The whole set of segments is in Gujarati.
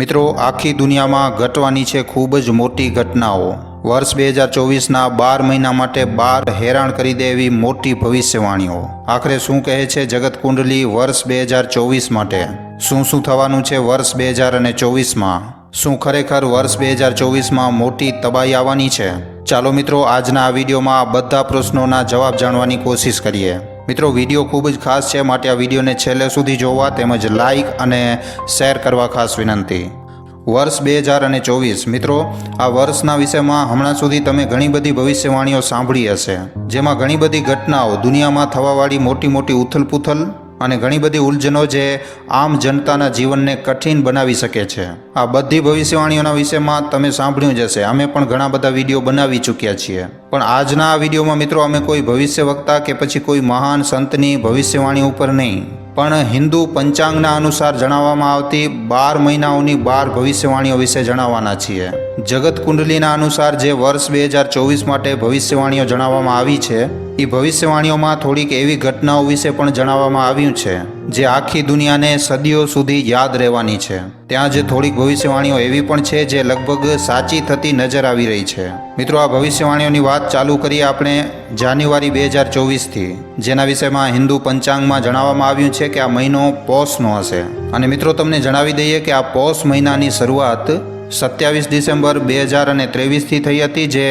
મિત્રો, આખી દુનિયામાં ઘટવાની છે ખૂબ જ મોટી ઘટનાઓ. વર્ષ બે હજાર ચોવીસના બાર મહિના માટે બાર હેરાન કરી દે એવી મોટી ભવિષ્યવાણીઓ. આખરે શું કહે છે જગત કુંડલી વર્ષ બે હજાર ચોવીસ માટે? શું શું થવાનું છે વર્ષ બે હજાર અને ચોવીસમાં? શું ખરેખર વર્ષ બે હજાર ચોવીસમાં મોટી તબાહી આવવાની છે? ચાલો મિત્રો, આજના આ વિડીયોમાં બધા પ્રશ્નોના જવાબ જાણવાની કોશિશ કરીએ. મિત્રો વીડિયો ખૂબ જ ખાસ છે. માટે આ વિડીયોને છેલ્લે સુધી જોવા તેમજ લાઈક અને શેર કરવા ખાસ વિનંતી. વર્ષ બે હજાર અને ચોવીસ. મિત્રો, આ વર્ષના વિષયમાં હમણાં સુધી તમે ઘણી બધી ભવિષ્યવાણીઓ સાંભળી હશે. જેમાં ઘણી બધી ઘટનાઓ દુનિયામાં થવાવાળી મોટી મોટી ઉથલપુથલ અને ઘણી બધી ઉલઝનો જે આમ જનતાના જીવનને કઠિન બનાવી શકે છે. આ બધી ભવિષ્યવાણીઓના વિષયમાં તમે સાંભળ્યું જ હશે. અમે પણ ઘણા બધા વીડિયો બનાવી ચૂક્યા છીએ. પણ આજના આ વિડીયોમાં મિત્રો અમે કોઈ ભવિષ્ય વક્તા કે પછી કોઈ મહાન સંતની ભવિષ્યવાણી ઉપર નહીં. પણ હિન્દુ પંચાંગના અનુસાર જણાવવામાં આવતી બાર મહિનાઓની બાર ભવિષ્યવાણીઓ વિશે જણાવવાના છીએ. જગત કુંડલીના અનુસાર જે વર્ષ બે હજાર ચોવીસ માટે ભવિષ્યવાણીઓ જણાવવામાં આવી છે એ ભવિષ્યવાણીઓમાં થોડીક એવી ઘટનાઓ વિશે પણ જણાવવામાં આવ્યું છે, જે આખી દુનિયાને સદીઓ સુધી યાદ રહેવાની છે. ત્યાં જ થોડીક ભવિષ્યવાણીઓ એવી પણ છે, જે લગભગ સાચી થતી નજર આવી રહી છે. મિત્રો, આ ભવિષ્યવાણીઓની વાત ચાલુ કરીએ આપણે જાન્યુઆરી બે હજાર ચોવીસથી જેના વિષયમાં હિન્દુ પંચાંગમાં જણાવવામાં આવ્યું છે કે આ મહિનો પોષનો હશે. અને મિત્રો, તમને જણાવી દઈએ કે આ પોષ મહિનાની શરૂઆત સત્યાવીસ ડિસેમ્બર બે હજાર અને ત્રેવીસથી થઈ હતી, જે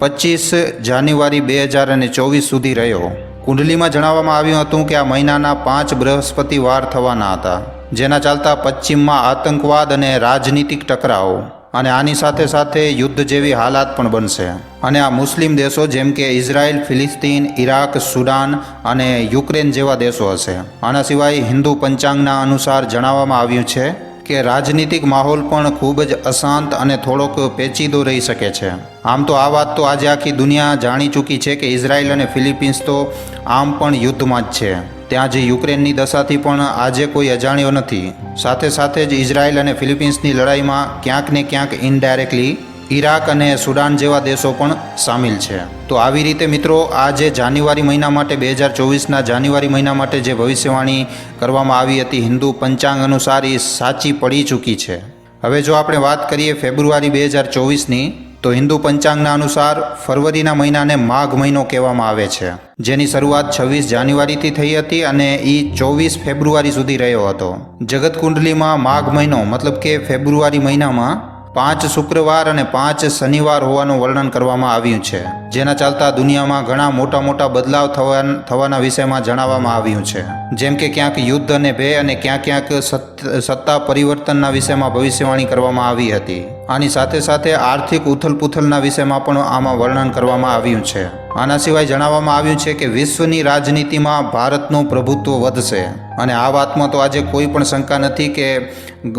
પચીસ જાન્યુઆરી બે હજાર અને ચોવીસ સુધી રહ્યો. કુંડલીમાં જણાવવામાં આવ્યું હતું કે આ મહિનાના પાંચ બૃહસ્પતિ વાર થવાના હતા, જેના ચાલતા પશ્ચિમમાં આતંકવાદ અને રાજનીતિક ટકરાવો, અને આની સાથે સાથે યુદ્ધ જેવી હાલાત પણ બનશે. અને આ મુસ્લિમ દેશો જેમ કે ઇઝરાયલ, ફિલિસ્તીન, ઇરાક, સુડાન અને યુક્રેન જેવા દેશો હશે. આના સિવાય હિન્દુ પંચાંગના અનુસાર જણાવવામાં આવ્યું છે કે રાજનીતિક માહોલ પણ ખૂબ જ અશાંત અને થોડોક પેચીદો રહી શકે છે. આમ તો આ વાત તો આજે આખી દુનિયા જાણી ચૂકી છે કે ઇઝરાયલ અને ફિલિપિન્સ તો આમ પણ યુદ્ધમાં જ છે. ત્યાં જે યુક્રેનની દશાથી પણ આજે કોઈ અજાણ્યો નથી. સાથે સાથે જ ઇઝરાયલ અને ફિલિપિન્સની લડાઈમાં ક્યાંક ને ક્યાંક ઇનડાયરેક્ટલી ઈરાક અને સુડાન જેવા દેશો પણ સામેલ છે. તો આવી રીતે મિત્રો આ જે જાન્યુઆરી મહિના માટે, બે હજાર ચોવીસના જાન્યુઆરી મહિના માટે જે ભવિષ્યવાણી કરવામાં આવી હતી, હિન્દુ પંચાંગ અનુસાર એ સાચી પડી ચૂકી છે. હવે જો આપણે વાત કરીએ ફેબ્રુઆરી બે હજાર ચોવીસની, તો હિન્દુ પંચાંગના અનુસાર ફરવરીના મહિનાને માઘ મહિનો કહેવામાં આવે છે. જેની શરૂઆત છવ્વીસ જાન્યુઆરીથી થઈ હતી અને એ ચોવીસ ફેબ્રુઆરી સુધી રહ્યો હતો. જગત કુંડલીમાં માઘ મહિનો, મતલબ કે ફેબ્રુઆરી મહિનામાં પાંચ શુક્રવાર અને પાંચ શનિવાર હોવાનું વર્ણન કરવામાં આવ્યું છે, જેના ચાલતા દુનિયામાં ઘણા મોટા મોટા બદલાવ થવા થવાના વિષયમાં જણાવવામાં આવ્યું છે. જેમ કે ક્યાંક યુદ્ધ અને ભય અને ક્યાંક ક્યાંક સત- સત્તા પરિવર્તનના વિષયમાં ભવિષ્યવાણી કરવામાં આવી હતી. આની સાથે સાથે આર્થિક ઉથલપુથલના વિષયમાં પણ આમાં વર્ણન કરવામાં આવ્યું છે. આના સિવાય જણાવવામાં આવ્યું છે કે વિશ્વની રાજનીતિમાં ભારતનું પ્રભુત્વ વધશે. અને આ વાતમાં તો આજે કોઈ પણ શંકા નથી કે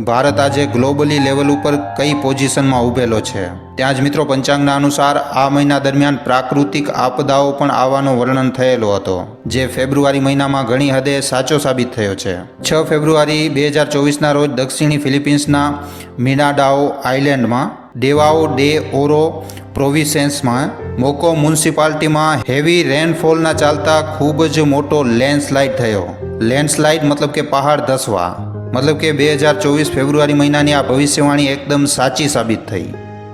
ભારત આજે ગ્લોબલી લેવલ ઉપર કઈ પોઝિશનમાં ઊભેલો છે. ત્યાં જ મિત્રો પંચાંગના અનુસાર આ મહિના દરમિયાન પ્રાકૃતિક આપદાઓ પણ આવવાનો વર્ણન થયેલો હતો, જે ફેબ્રુઆરી મહિનામાં ઘણી હદે સાચો સાબિત થયો છે. છ ફેબ્રુઆરી બે હજાર ચોવીસના રોજ દક્ષિણી ફિલિપિન્સના મિનાડાઓ આઇલેન્ડમાં દેવાઓ ડે ઓરો પ્રોવિસેન્સમાં મોકો મ્યુનિસિપાલિટીમાં હેવી રેનફોલના ચાલતા ખૂબ જ મોટો લેન્ડસ્લાઇડ થયો. લેન્ડસ્લાઇડ મતલબ કે પહાડ ધસવા, મતલબ કે બે હજાર ચોવીસ ફેબ્રુઆરી મહિનાની આ ભવિષ્યવાણી એકદમ સાચી સાબિત થઈ.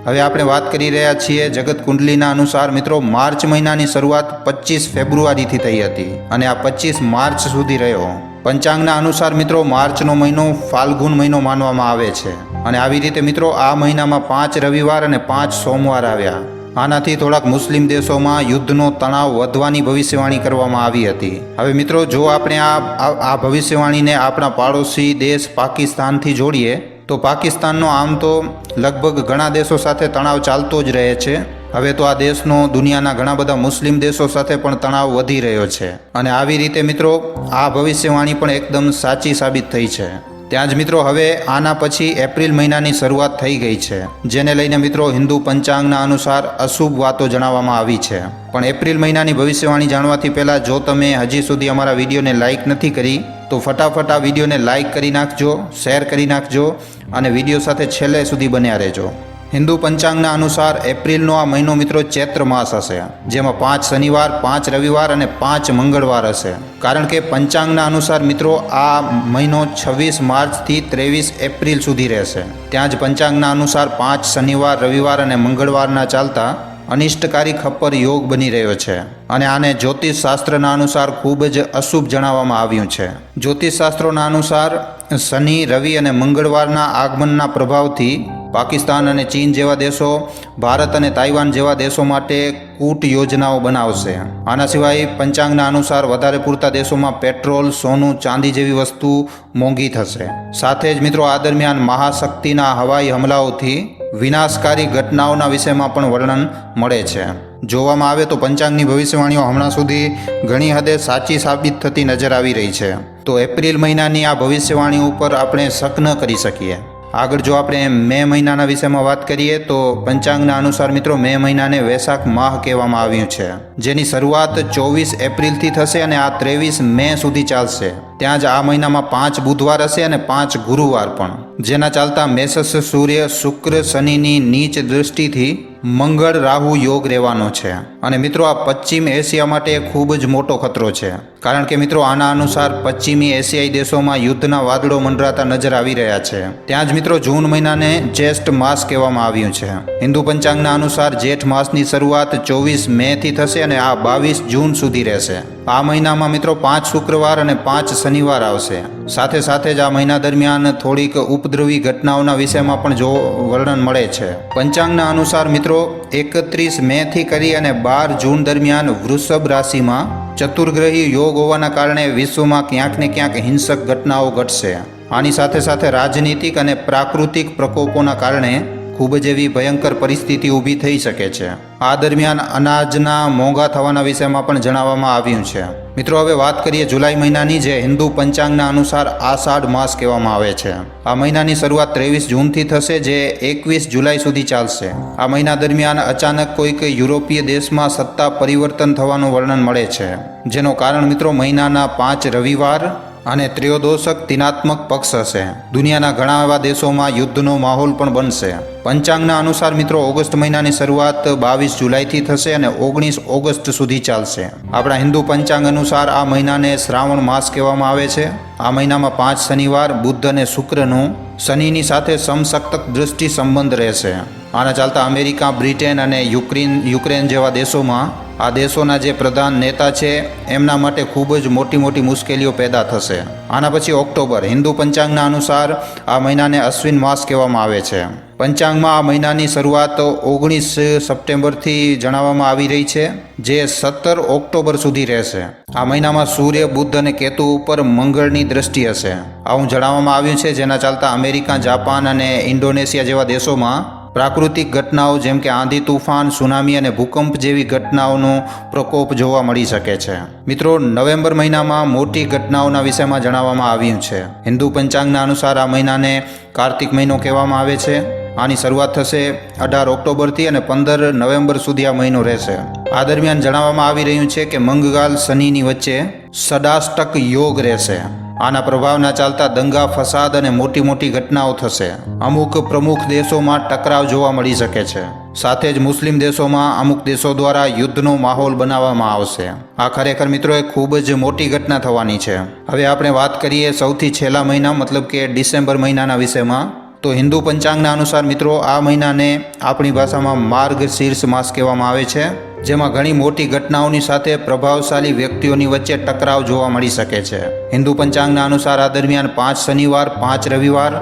હવે આપણે વાત કરી રહ્યા છીએ જગત કુંડલીના અનુસાર મિત્રો માર્ચ મહિનાની શરૂઆત પચીસ ફેબ્રુઆરીથી થઈ હતી અને આ પચીસ માર્ચ સુધી રહ્યો. પંચાંગના અનુસાર મિત્રો માર્ચનો મહિનો ફાલ્ગુન મહિનો માનવામાં આવે છે. અને આવી રીતે મિત્રો આ મહિનામાં પાંચ રવિવાર અને પાંચ સોમવાર આવ્યા. આનાથી થોડાક મુસ્લિમ દેશોમાં યુદ્ધનો તણાવ વધવાની ભવિષ્યવાણી કરવામાં આવી હતી. હવે મિત્રો, જો આપણે આ આ- ભવિષ્યવાણીને આપણા પાડોશી દેશ પાકિસ્તાનથી જોડીએ, તો પાકિસ્તાનનો આમ તો લગભગ ઘણા દેશો સાથે તણાવ ચાલતો જ રહે છે. હવે તો આ દેશનો દુનિયાના ઘણા બધા મુસ્લિમ દેશો સાથે પણ તણાવ વધી રહ્યો છે. અને આવી રીતે મિત્રો, આ ભવિષ્યવાણી પણ એકદમ સાચી સાબિત થઈ છે. ત્યાં જ મિત્રો હવે આના પછી એપ્રિલ મહિનાની શરૂઆત થઈ ગઈ છે, જેને લઈને મિત્રો હિન્દુ પંચાંગના અનુસાર અશુભ વાતો જણાવવામાં આવી છે. પણ એપ્રિલ મહિનાની ભવિષ્યવાણી જાણવાથી પહેલાં જો તમે હજી સુધી અમારા વિડીયોને લાઇક નથી કરી, તો ફટાફટ આ વિડીયોને લાઇક કરી નાખજો, શેર કરી નાખજો અને વીડિયો સાથે છેલ્લે સુધી બન્યા રહેજો. હિન્દુ પંચાંગના અનુસાર એપ્રિલનો આ મહિનો મિત્રો ચૈત્ર માસ હશે, જેમાં પાંચ શનિવાર, પાંચ રવિવાર અને પાંચ મંગળવાર હશે. કારણ કે પંચાંગના અનુસાર મિત્રો આ મહિનો છવ્વીસ માર્ચથી ત્રેવીસ એપ્રિલ સુધી રહેશે. ત્યાં જ પંચાંગના અનુસાર પાંચ શનિવાર, રવિવાર અને મંગળવારના ચાલતા અનિષ્ટકારી ખપ્પર યોગ બની રહ્યો છે. અને આને જ્યોતિષ શાસ્ત્રના અનુસાર ખૂબ જ અશુભ જણાવવામાં આવ્યું છે. જ્યોતિષ શાસ્ત્રોના અનુસાર શનિ, રવિ અને મંગળવારના આગમનના પ્રભાવથી પાકિસ્તાન અને ચીન જેવા દેશો, ભારત અને તાઇવાન જેવા દેશો માટે કૂટ યોજનાઓ બનાવશે. આના સિવાય પંચાંગના અનુસાર વધારે પૂરતા દેશોમાં પેટ્રોલ, સોનું, ચાંદી જેવી વસ્તુ મોંઘી થશે. સાથે જ મિત્રો, આ દરમિયાન મહાશક્તિના હવાઈ હમલાઓથી વિનાશકારી ઘટનાઓના વિષયમાં પણ વર્ણન મળે છે. જોવામાં આવે તો પંચાંગની ભવિષ્યવાણીઓ હમણાં સુધી ઘણી હદે સાચી સાબિત થતી નજર આવી રહી છે. તો એપ્રિલ મહિનાની આ ભવિષ્યવાણી ઉપર આપણે શક ન કરી શકીએ. આગળ જો આપણે મે મહિનાના વિષયમાં વાત કરીએ તો પંચાંગના અનુસાર મિત્રો મે મહિનાને વૈશાખ માહ કહેવામાં આવ્યું છે. જેની શરૂઆત ચોવીસ એપ્રિલથી થશે અને આ ત્રેવીસ મે સુધી ચાલશે. ત્યાં જ આ મહિનામાં પાંચ બુધવાર હશે અને પાંચ ગુરુવાર પણ. જેના ચાલતા મેષસ સૂર્ય શુક્ર શનિની નીચ દૃષ્ટિથી મંગળ, રાહુ, યોગ રહેવાનો છે. અને મિત્રો, આ પશ્ચિમ એશિયા માટે ખૂબ જ મોટો ખતરો છે. કારણ કે મિત્રો, આના અનુસાર પશ્ચિમી એશિયાઈ દેશોમાં યુદ્ધના વાદળો મંડરાતા નજર આવી રહ્યા છે. ત્યાં જ મિત્રો, જૂન મહિનાને જ્યેષ્ઠ માસ કહેવામાં આવ્યું છે. હિન્દુ પંચાંગના અનુસાર જેઠ માસની શરૂઆત ચોવીસ મે થી થશે અને આ બાવીસ જૂન સુધી રહેશે. આ મહિનામાં મિત્રો પાંચ શુક્રવાર અને પાંચ શનિવાર આવશે. સાથે સાથે જ આ મહિના દરમિયાન થોડીક ઉપદ્રવી ઘટનાઓના વિષયમાં પણ જો વર્ણન મળે છે. પંચાંગના અનુસાર મિત્રો એકત્રીસ મે થી કરી અને બાર જૂન દરમિયાન વૃષભ રાશિમાં ચતુર્ગ્રહી યોગ હોવાના કારણે વિશ્વમાં ક્યાંક ને ક્યાંક હિંસક ઘટનાઓ ઘટશે. આની સાથે સાથે રાજનીતિક અને પ્રાકૃતિક પ્રકોપોના કારણે ખૂબ જ એવી ભયંકર પરિસ્થિતિ ઊભી થઈ શકે છે. આ દરમિયાન અનાજના મોંઘા થવાના વિષયમાં પણ જણાવવામાં આવ્યું છે. મિત્રો, હવે વાત કરીએ જુલાઈ મહિનાની, જે હિન્દુ પંચાંગના અનુસાર આષાઢ માસ કહેવામાં આવે છે. આ મહિનાની શરૂઆત ત્રેવીસ જૂનથી થશે, જે એકવીસ જુલાઈ સુધી ચાલશે. આ મહિના દરમિયાન અચાનક કોઈક યુરોપીય દેશમાં સત્તા પરિવર્તન થવાનું વર્ણન મળે છે. જેનો કારણ, મિત્રો, મહિનાના પાંચ રવિવાર અને ત્રયોદોષક તિનાત્મક પક્ષ હશે. દુનિયાના ઘણા એવા દેશોમાં યુદ્ધનો માહોલ પણ બનશે. પંચાંગના અનુસાર મિત્રો, ઓગસ્ટ મહિનાની શરૂઆત બાવીસ જુલાઈથી થશે અને ઓગણીસ ઓગસ્ટ સુધી ચાલશે. આપણા હિન્દુ પંચાંગ અનુસાર આ મહિનાને શ્રાવણ માસ કહેવામાં આવે છે. આ મહિનામાં પાંચ શનિવાર બુદ્ધ અને શુક્રનું શનિની સાથે સમસક્તક દૃષ્ટિ સંબંધ રહેશે. આના ચાલતા અમેરિકા, બ્રિટેન અને યુક્રેન યુક્રેન જેવા દેશોમાં આ દેશોના જે પ્રધાન નેતા છે, એમના માટે ખૂબ જ મોટી મોટી મુશ્કેલીઓ પેદા થશે. આના પછી ઓક્ટોબર, હિન્દુ પંચાંગના અનુસાર આ મહિનાને અશ્વિન માસ કહેવામાં આવે છે. પંચાંગમાં આ મહિનાની શરૂઆત ઓગણીસ સપ્ટેમ્બરથી જણાવવામાં આવી રહી છે, જે સત્તર ઓક્ટોબર સુધી રહેશે. આ મહિનામાં સૂર્ય બુદ્ધ અને કેતુ ઉપર મંગળની દ્રષ્ટિ હશે. આવું જણાવવામાં આવ્યું છે, જેના ચાલતા અમેરિકા, જાપાન અને ઇન્ડોનેશિયા જેવા દેશોમાં પ્રાકૃતિક ઘટનાઓ જેમ કે આંધી તુફાન, સુનામી અને ભૂકંપ જેવી ઘટનાઓનો પ્રકોપ જોવા મળી શકે છે. મિત્રો, નવેમ્બર મહિનામાં મોટી ઘટનાઓના વિષયમાં જણાવવામાં આવ્યું છે. હિન્દુ પંચાંગના અનુસાર આ મહિનાને કાર્તિક મહિનો કહેવામાં આવે છે. આની શરૂઆત થશે અઢાર ઓક્ટોબરથી અને પંદર નવેમ્બર સુધી આ મહિનો રહેશે. આ દરમિયાન જણાવવામાં આવી રહ્યું છે કે મંગગાલ શનિની વચ્ચે સડાષ્ટક યોગ રહેશે. આના પ્રભાવના ચાલતા દંગા, ફસાદ અને મોટી મોટી ઘટનાઓ થશે. અમુક પ્રમુખ દેશોમાં ટકરાવ જોવા મળી શકે છે. સાથે જ મુસ્લિમ દેશોમાં અમુક દેશો દ્વારા યુદ્ધનો માહોલ બનાવવામાં આવશે. આ ખરેખર મિત્રો એ ખૂબ જ મોટી ઘટના થવાની છે. હવે આપણે વાત કરીએ સૌથી છેલ્લા મહિના, મતલબ કે ડિસેમ્બર મહિનાના વિષયમાં. તો હિન્દુ પંચાંગના અનુસાર મિત્રો, આ મહિનાને આપણી ભાષામાં માર્ગ શીર્ષ માસ કહેવામાં આવે છે. જેમાં ઘણી મોટી ઘટનાઓની સાથે પ્રભાવશાળી વ્યક્તિઓની વચ્ચે ટકરાવ જોવા મળી શકે છે. હિન્દુ પંચાંગના અનુસાર આ દરમિયાન પાંચ શનિવાર, પાંચ રવિવાર,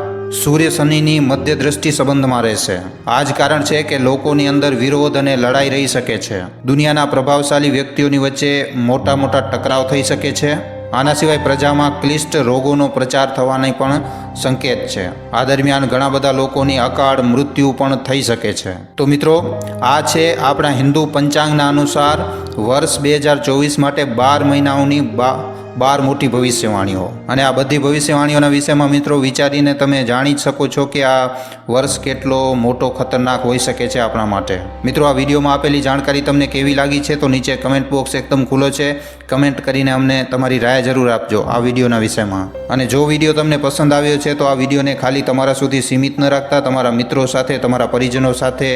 સૂર્ય શનિની મધ્ય દ્રષ્ટિ સંબંધમાં રહેશે. આ જ કારણ છે કે લોકોની અંદર વિરોધ અને લડાઈ રહી શકે છે. દુનિયાના પ્રભાવશાળી વ્યક્તિઓની વચ્ચે મોટા મોટા ટકરાવ થઈ શકે છે. આના સિવાય પ્રજામાં ક્લિષ્ટ રોગોનો પ્રચાર થવાની પણ સંકેત છે. આ દરમિયાન ઘણા બધા લોકોની અકાળ મૃત્યુ પણ થઈ શકે છે. તો મિત્રો, આ છે આપણા હિન્દુ પંચાંગના અનુસાર વર્ષ બે હજાર ચોવીસ માટે બાર મહિનાઓની બા બાર મોટી ભવિષ્યવાણીઓ. અને આ બધી ભવિષ્યવાણીઓના વિષયમાં મિત્રો વિચારીને તમે જાણી જ શકો છો કે આ વર્ષ કેટલો મોટો ખતરનાક હોઈ શકે છે આપણા માટે. મિત્રો, આ વિડીયોમાં આપેલી જાણકારી તમને કેવી લાગી છે તો નીચે કમેન્ટ બોક્સ એકદમ ખુલ્લો છે. કમેન્ટ કરીને અમને તમારી રાય જરૂર આપજો આ વિડીયોના વિષયમાં. અને જો વીડિયો તમને પસંદ આવ્યો છે તો આ વિડીયોને ખાલી તમારા સુધી સીમિત ન રાખતા તમારા મિત્રો સાથે, તમારા પરિજનો સાથે,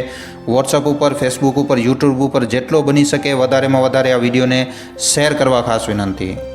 વોટ્સઅપ ઉપર, ફેસબુક ઉપર, યુટ્યુબ ઉપર જેટલો બની શકે વધારેમાં વધારે આ વિડીયોને શેર કરવા ખાસ વિનંતી.